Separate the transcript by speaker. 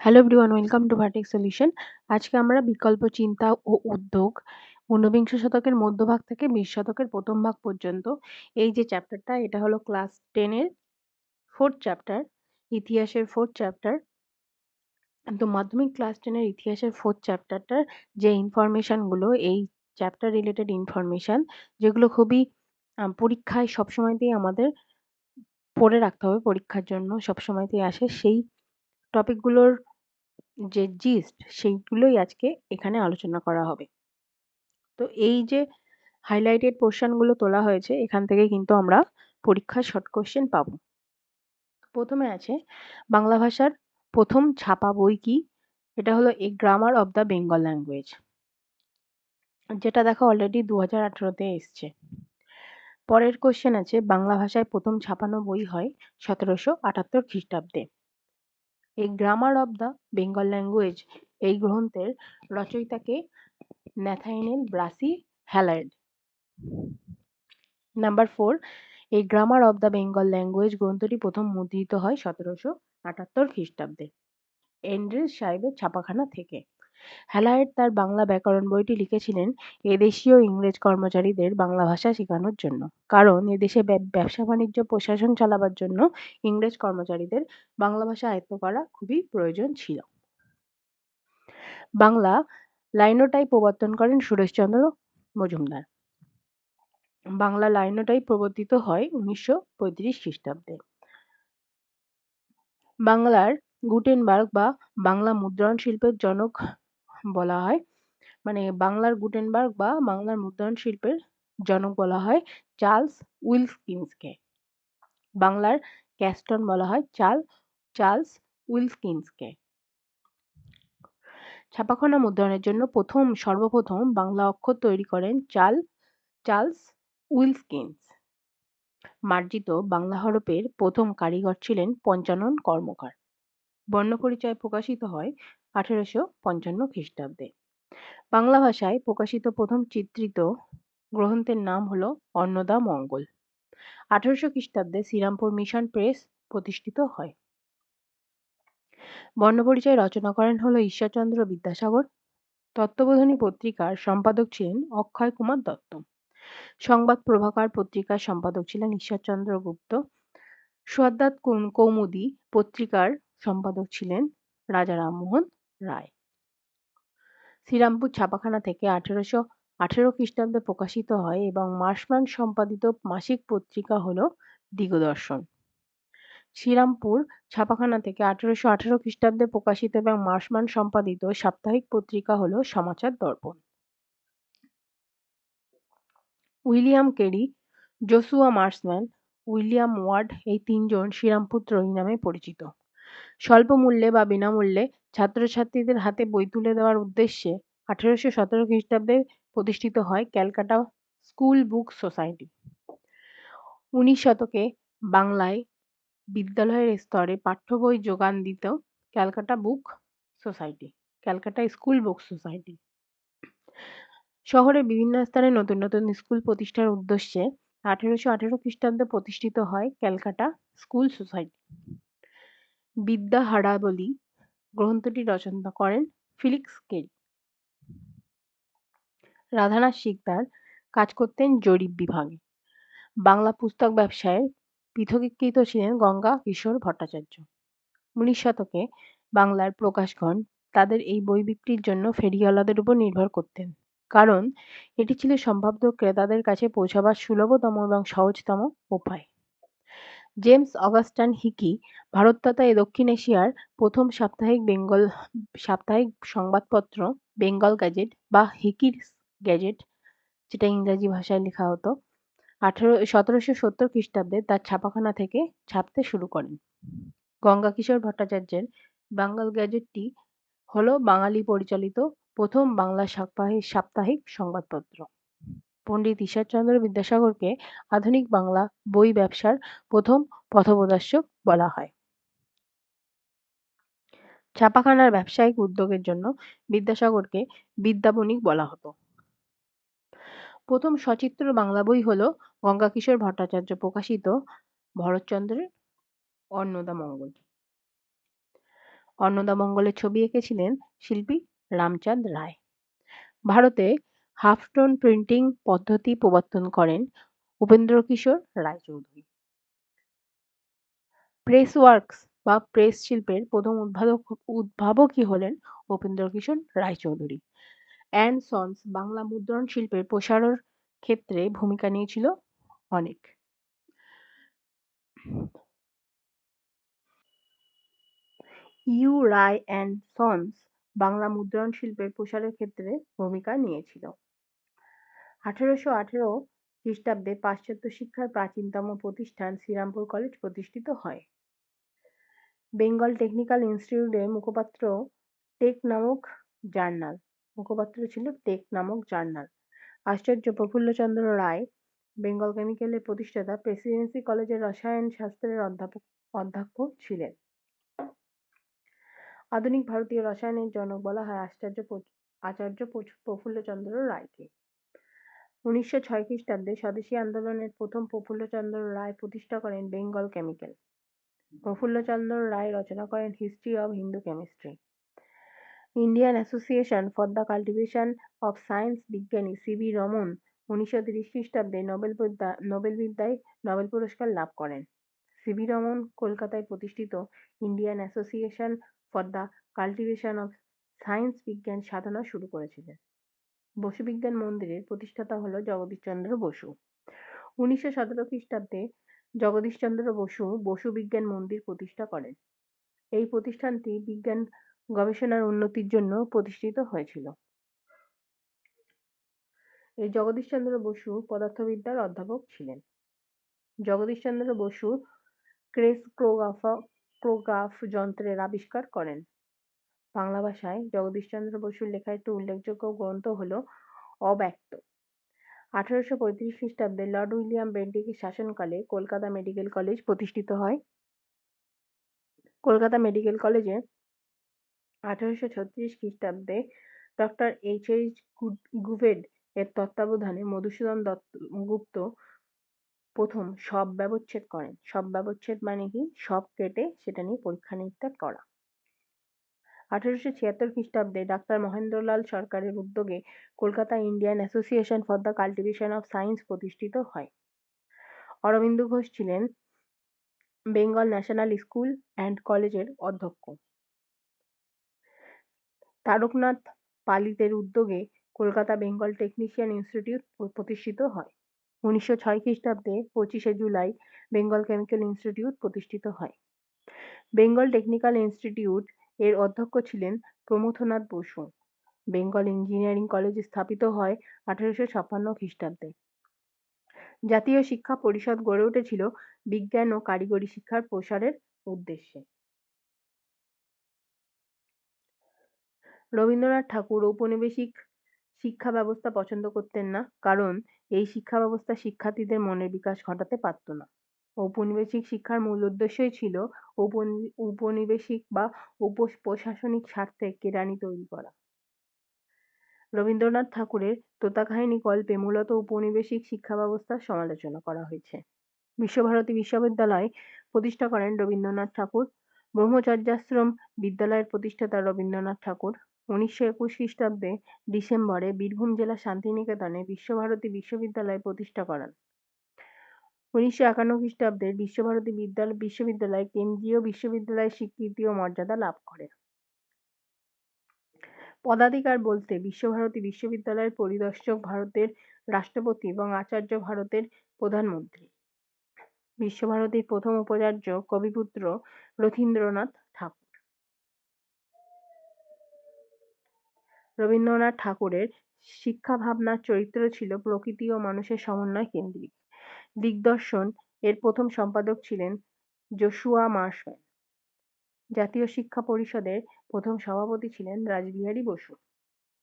Speaker 1: Hello everyone welcome to Vertech solution আজকে আমরা বিকল্প চিন্তা ও উদ্যোগ ঊনবিংশ শতকের মধ্যভাগ থেকে বিশ শতকের প্রথম ভাগ পর্যন্ত। এই যে চ্যাপ্টারটা এটা হলো ক্লাস টেনের ফোর্থ চ্যাপ্টার ইতিহাসের ফোর্থ চ্যাপ্টার তো মাধ্যমিক ক্লাস টেনের ইতিহাসের ফোর্থ চ্যাপ্টারটার যে ইনফরমেশানগুলো এই চ্যাপ্টার রিলেটেড ইনফরমেশান যেগুলো খুবই পরীক্ষায় সবসময়তেই আমাদের পড়ে রাখতে হবে, পরীক্ষার জন্য সবসময়তেই আসে, সেই টপিকগুলোর যে জিস্ট সেইগুলোই আজকে এখানে আলোচনা করা হবে। তো এই যে হাইলাইটেড পোর্শনগুলো তোলা হয়েছে, এখান থেকে কিন্তু আমরা পরীক্ষার শর্ট কোশ্চেন পাবো। প্রথমে আছে, বাংলা ভাষার প্রথম ছাপা বই কি? এটা হলো A grammar of the Bengal language যেটা দেখা অলরেডি দু হাজার আঠেরোতে এসছে। পরের কোশ্চেন আছে, বাংলা ভাষায় প্রথম ছাপানো বই হয় সতেরোশো আটাত্তর খ্রিস্টাব্দে। A grammar of the Bengal language এই গ্রন্থের রচয়িতাকে Nathaniel Brassey Halhed. Number four এই grammar of the Bengal language গ্রন্থটি প্রথম মুদ্রিত হয় সতেরোশো আটাত্তর খ্রিস্টাব্দে। এন্ড্রিজ সাহেবের ছাপাখানা থেকে। হ্যালায়েড তার বাংলা ব্যাকরণ বইটি লিখেছিলেন এদেশীয় ইংরেজ কর্মচারীদের বাংলা ভাষা শেখানোর জন্য। কারণ এদেশে ব্যবসা বাণিজ্য, প্রশাসন চালাবার জন্য ইংরেজ কর্মচারীদের বাংলা ভাষা আয়ত্ত করা খুবই প্রয়োজন ছিল। বাংলা লাইনোটাইপ প্রবর্তন করেন সুরেশচন্দ্র মজুমদার। বাংলা লাইনোটাইপ প্রবর্তিত হয় উনিশশো পঁয়ত্রিশ খ্রিস্টাব্দে। বাংলার গুটেনবার্গ বা বাংলা মুদ্রণ শিল্পের জনক বলা হয়। মানে বাংলার গুটেনবার্গ বা বাংলার মুদ্রণ শিল্পের জনক বলা হয় চার্লস উইলকিন্সকে বাংলার ক্যাস্টন বলা হয় চার্ল চার্লস উইলকিন্সকে ছাপাখানা মুদ্রণের জন্য প্রথম, সর্বপ্রথম বাংলা অক্ষর তৈরি করেন চার্ল চার্লস উইলকিন্স মার্জিত বাংলা হরফের প্রথম কারিগর ছিলেন পঞ্চানন কর্মকার। বর্ণপরিচয় প্রকাশিত হয় আঠেরোশো পঞ্চান্ন খ্রিস্টাব্দে। বাংলা ভাষায় প্রকাশিত প্রথম চিত্রিত গ্রন্থের নাম হল অন্নদা মঙ্গল। আঠেরোশো খ্রিস্টাব্দে শ্রীরামপুর মিশন প্রেস প্রতিষ্ঠিত হয়। বর্ণপরিচয় রচনা করেন হল ঈশ্বরচন্দ্র বিদ্যাসাগর। তত্ত্ববোধনী পত্রিকার সম্পাদক ছিলেন অক্ষয় কুমার দত্ত। সংবাদ প্রভাকার পত্রিকার সম্পাদক ছিলেন ঈশ্বরচন্দ্র গুপ্ত। সোয়াদ্দাত কৌমুদী পত্রিকার সম্পাদক ছিলেন রাজা রামমোহন রায়। শ্রীরামপুর ছাপাখানা থেকে আঠেরোশো আঠেরো খ্রিস্টাব্দে প্রকাশিত হয় এবং মাসমান সম্পাদিত মাসিক পত্রিকা হল দিগদর্শন। শ্রীরামপুর ছাপাখানা থেকে আঠেরোশো আঠেরো খ্রিস্টাব্দে প্রকাশিত এবং মাসমান সম্পাদিত সাপ্তাহিক পত্রিকা হল Samachar Darpan. William Carey, Joshua Marshman William Ward এই তিনজন শ্রীরামপুর ত্রয়ী নামে পরিচিত। স্বল্প মূল্যে বা বিনামূল্যে ছাত্রছাত্রীদের হাতে বই তুলে দেওয়ার উদ্দেশ্যে আঠেরোশো সতেরো খ্রিস্টাব্দে প্রতিষ্ঠিত হয় ক্যালকাটা স্কুল বুক সোসাইটি। উনিশ শতকে বাংলায় বিদ্যালয়ের স্তরে পাঠ্য বই যোগান দিত Calcutta book society, Calcutta school book society. শহরের বিভিন্ন স্থানে নতুন নতুন স্কুল প্রতিষ্ঠার উদ্দেশ্যে আঠেরোশো আঠেরো খ্রিস্টাব্দে প্রতিষ্ঠিত হয় ক্যালকাটা স্কুল সোসাইটি। বিদ্যা হারাবলি গ্রন্থটি রচনা করেন ফিলিক্স কেরি। রাধানাথ শিকদার কাজ করতেন জরিপ বিভাগে। বাংলা পুস্তক ব্যবসায় পৃথকীকৃত ছিলেন গঙ্গা কিশোর ভট্টাচার্য। উনিশ শতকে বাংলার প্রকাশগণ তাদের এই বই বিক্রির জন্য ফেরিওয়ালাদের উপর নির্ভর করতেন। কারণ এটি ছিল সম্ভাব্য ক্রেতাদের কাছে পৌঁছাবার সুলভতম এবং সহজতম উপায়। জেমস অগাস্টান হিকি ভারত তথা দক্ষিণ এশিয়ার প্রথম সাপ্তাহিক বেঙ্গল, সাপ্তাহিক সংবাদপত্র, বেঙ্গল গ্যাজেট বা হিকির গ্যাজেট, যেটা ইংরাজি ভাষায় লেখা হতো, আঠেরো, সতেরোশো সত্তর খ্রিস্টাব্দে তার ছাপাখানা থেকে ছাপতে শুরু করেন। গঙ্গা কিশোর ভট্টাচার্যের বেঙ্গল গ্যাজেটটি হলো বাঙালি পরিচালিত প্রথম বাংলা সাপ্তাহিক সাপ্তাহিক সংবাদপত্র। পণ্ডিত ঈশ্বরচন্দ্র বিদ্যাসাগরকে আধুনিক বাংলা বই ব্যবসার প্রথম পথপ্রদর্শক বলা হয়। ছাপাখানার ব্যবসায়িক উদ্যোগের জন্য বিদ্যাসাগরকে বিদ্যাবণিক বলা হতো। প্রথম সচিত্র বাংলা বই হল গঙ্গাকিশোর ভট্টাচার্য প্রকাশিত ভরতচন্দ্রের অন্নদামঙ্গল অন্নদামঙ্গলের ছবি এঁকেছিলেন শিল্পী রামচাঁদ রায়। ভারতে হাফ টোন প্রিন্টিং পদ্ধতি প্রবর্তন করেন উপেন্দ্রকিশোর রায়চৌধুরী। প্রেস ওয়ার্কস বা প্রেস শিল্পের প্রথম উদ্ভাবক, উদ্ভাবকই হলেন উপেন্দ্রকিশোর রায়চৌধুরী। অ্যান্ড সন্স বাংলা মুদ্রণ শিল্পের প্রসারের ক্ষেত্রে ভূমিকা নিয়েছিল অনেক। U Ray and sons Bangla মুদ্রণ শিল্পের প্রসারের ক্ষেত্রে ভূমিকা নিয়েছিল। আঠেরোশো আঠেরো খ্রিস্টাব্দে পাশ্চাত্য শিক্ষার প্রাচীনতম প্রতিষ্ঠান শ্রীরামপুর কলেজ প্রতিষ্ঠিত হয়। বেঙ্গল টেকনিক্যাল ইনস্টিটিউটের মুখপাত্র টেক নামক জার্নাল, মুখপাত্র ছিল টেক নামক জার্নাল। আচার্য প্রফুল্লচন্দ্র রায়, বেঙ্গল কেমিক্যালের প্রতিষ্ঠাতা, প্রেসিডেন্সি কলেজের রসায়ন শাস্ত্রের অধ্যাপক, অধ্যক্ষ ছিলেন। আধুনিক ভারতীয় রসায়নের জনক বলা হয় আচার্য আচার্য প্রফুল্লচন্দ্র রায়কে। উনিশশো ছয় খ্রিস্টাব্দে স্বদেশী আন্দোলনের প্রথম প্রফুল্লচন্দ্র রায় প্রতিষ্ঠা করেন বেঙ্গল কেমিক্যাল। প্রফুল্লচন্দ্র রায় রচনা করেন history of Hindu chemistry. Indian association for the cultivation of science বিজ্ঞানী সি ভি রমন উনিশশো তিরিশ খ্রিস্টাব্দে নোবেল বিদ্যা, নোবেল বিদ্যায় নোবেল পুরস্কার লাভ করেন। সি ভি রমন কলকাতায় প্রতিষ্ঠিত Indian association for the cultivation of science বিজ্ঞান সাধনা শুরু করেছিলেন। বসু বিজ্ঞান মন্দিরের প্রতিষ্ঠাতা হল জগদীশচন্দ্র বসু। উনিশশো সতেরো খ্রিস্টাব্দে জগদীশচন্দ্র বসু বসু বিজ্ঞান মন্দির প্রতিষ্ঠা করেন। এই প্রতিষ্ঠানটি বিজ্ঞান গবেষণার উন্নতির জন্য প্রতিষ্ঠিত হয়েছিল। এই জগদীশচন্দ্র বসু পদার্থবিদ্যার অধ্যাপক ছিলেন। জগদীশচন্দ্র বসু ক্রেস্ক্রোগ্রাফ যন্ত্রের আবিষ্কার করেন। বাংলা ভাষায় জগদীশচন্দ্র বসুর লেখা একটি উল্লেখযোগ্য গ্রন্থ হল অব্যক্ত। আঠারোশো পঁয়ত্রিশ খ্রিস্টাব্দে লর্ড উইলিয়াম বেন্টিকের শাসনকালে কলকাতা মেডিকেল কলেজ প্রতিষ্ঠিত হয়। কলকাতা মেডিকেল কলেজে আঠারোশো ছত্রিশ খ্রিস্টাব্দে ডক্টর এইচ এইচ গুভেড এর তত্ত্বাবধানে মধুসূদন দত্ত, গুপ্ত প্রথম সব ব্যবচ্ছেদ করেন। সব ব্যবচ্ছেদ মানে কি? সব কেটে সেটা নিয়ে পরীক্ষা নিরীক্ষা করা। আঠারোশো ছিয়াত্তর খ্রিস্টাব্দে ডাক্তার মহেন্দ্রলাল সরকারের উদ্যোগে Kolkata Indian association for the cultivation of science প্রতিষ্ঠিত হয়। অরবিন্দ ঘোষ ছিলেন বেঙ্গল ন্যাশনাল স্কুল অ্যান্ড কলেজের অধ্যক্ষ। তারকনাথ পালিতের উদ্যোগে কলকাতা বেঙ্গল টেকনিশিয়ান ইনস্টিটিউট প্রতিষ্ঠিত হয়। উনিশশো ছয় খ্রিস্টাব্দে পঁচিশে জুলাই বেঙ্গল কেমিক্যাল ইনস্টিটিউট প্রতিষ্ঠিত হয়। বেঙ্গল টেকনিক্যাল ইনস্টিটিউট এর অধ্যক্ষ ছিলেন প্রমথনাথ বসু। বেঙ্গল ইঞ্জিনিয়ারিং কলেজ স্থাপিত হয় আঠারোশো ছাপ্পান্ন খ্রিস্টাব্দে। জাতীয় শিক্ষা পরিষদ গড়ে উঠেছিল বিজ্ঞান ও কারিগরি শিক্ষার প্রসারের উদ্দেশ্যে। রবীন্দ্রনাথ ঠাকুর ঔপনিবেশিক শিক্ষা ব্যবস্থা পছন্দ করতেন না, কারণ এই শিক্ষা ব্যবস্থা শিক্ষার্থীদের মনের বিকাশ ঘটাতে পারত না। ঔপনিবেশিক শিক্ষার মূল উদ্দেশ্যই ছিল উপনিবেশিক বা প্রশাসনিক স্বার্থে কেরানি তৈরি করা। রবীন্দ্রনাথ ঠাকুরের তোতাকাহিনী গল্পে মূলত উপনিবেশিক শিক্ষা ব্যবস্থার সমালোচনা করা হয়েছে। বিশ্বভারতী বিশ্ববিদ্যালয় প্রতিষ্ঠা করেন রবীন্দ্রনাথ ঠাকুর, ব্রহ্মচর্যাশ্রম বিদ্যালয়ের প্রতিষ্ঠাতা রবীন্দ্রনাথ ঠাকুর, উনিশশো একুশ খ্রিস্টাব্দে ডিসেম্বরে বীরভূম জেলার শান্তিনিকেতনে বিশ্বভারতী বিশ্ববিদ্যালয় প্রতিষ্ঠা করেন। উনিশশো একান্ন খ্রিস্টাব্দে বিশ্বভারতী বিদ্যালয় বিশ্ববিদ্যালয় কেন্দ্রীয় বিশ্ববিদ্যালয়ের স্বীকৃতি ও মর্যাদা লাভ করে। পদাধিকার বলতে বিশ্বভারতী বিশ্ববিদ্যালয়ের পরিদর্শক ভারতের রাষ্ট্রপতি এবং আচার্য ভারতের প্রধানমন্ত্রী। বিশ্বভারতীর প্রথম উপাচার্য কবিপুত্র রথীন্দ্রনাথ ঠাকুর। রবীন্দ্রনাথ ঠাকুরের শিক্ষা ভাবনার চরিত্র ছিল প্রকৃতি ও মানুষের সমন্বয় কেন্দ্রিক। দিগদর্শন এর প্রথম সম্পাদক ছিলেন জোশুয়া মার্শম্যান জাতীয় শিক্ষা পরিষদের প্রথম সভাপতি ছিলেন রাসবিহারী বসু।